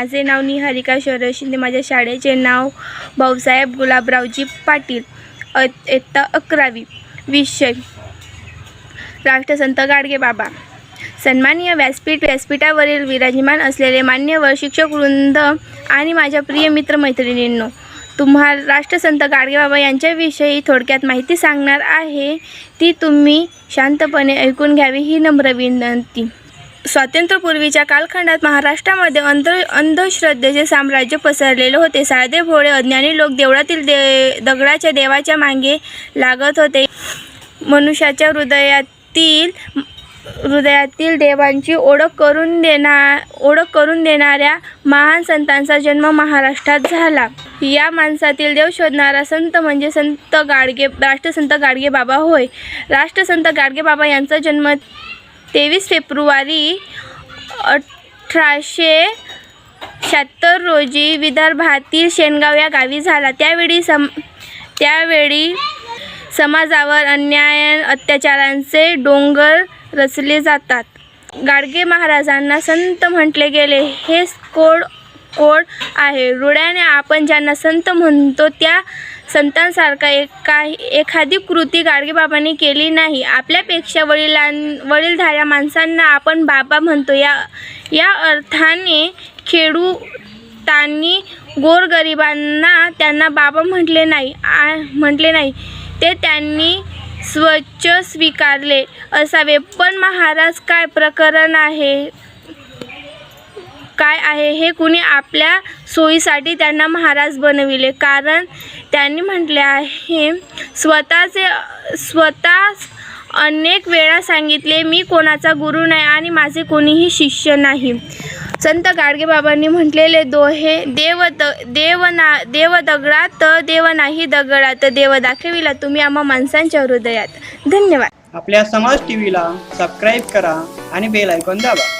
माझे नाव निहारिका शरद शिंदे. माझ्या शाळेचे नाव भाऊसाहेब गुलाबरावजी पाटील. अ इयत्ता अकरावी. विषय. राष्ट्रसंत गाडगे बाबा. सन्माननीय व्यासपीठ व्यासपीठावरील विराजमान असलेले मान्यवर शिक्षक वृंद आणि माझ्या प्रिय मित्रमैत्रिणींनो तुम्हाला राष्ट्रसंत गाडगेबाबा यांच्याविषयी थोडक्यात माहिती सांगणार आहे. ती तुम्ही शांतपणे ऐकून घ्यावी ही नम्र विनंती. स्वातंत्र्यपूर्वीच्या कालखंडात महाराष्ट्रामध्ये अंध अंधश्रद्धेचे साम्राज्य पसरलेले होते. साधे भोळे अज्ञानी लोक देवळातील दे दगडाच्या देवाच्या मागे लागत होते. मनुष्याच्या हृदयातील हृदयातील देवांची ओळख करून देणा ओळख करून देणाऱ्या महान संतांचा जन्म महाराष्ट्रात झाला. या माणसातील देव शोधणारा संत म्हणजे संत गाडगे राष्ट्रसंत गाडगे बाबा होय. राष्ट्रसंत गाडगे बाबा यांचा जन्म तेवीस फेब्रुवारी अठराशे शहात्तर रोजी विदर्भातील शेनगाव या गावी झाला. त्यावेळी सम त्यावेळी समाजावर अन्याय अत्याचारांचे डोंगर रचले जातात. गाडगे महाराजांना संत म्हटले गेले. हे कोड कोड आहे. रुळ्याने आपण ज्यांना संत म्हणतो त्या संतांसारखा एका एखादी कृती गाडगेबाबांनी केली नाही. आपल्यापेक्षा वडिलां वडीलधाऱ्या माणसांना आपण बाबा म्हणतो. या या अर्थाने खेडूतांनी गोरगरिबांना त्यांना बाबा म्हटले नाही आ म्हटले नाही. ते त्यांनी स्वच्छ स्वीकारले असावे. पण महाराज काय प्रकरण आहे? काय आहे हे कुणी आपल्या सोयीसाठी त्यांना महाराज बनविले. कारण त्यांनी म्हटले आहे स्वतःचे स्वतः अनेक वेळा सांगितले मी कोणाचा गुरु नाही आणि माझे कोणीही शिष्य नाही. संत गाडगेबाबांनी म्हटलेले दोहे देव द देव ना देव दगडात देव नाही दगडात देव दाखविला तुम्ही आम्हा माणसांच्या हृदयात. धन्यवाद. आपल्या समाज टीव्हीला सबस्क्राईब करा आणि बेल ऐकून दाबा.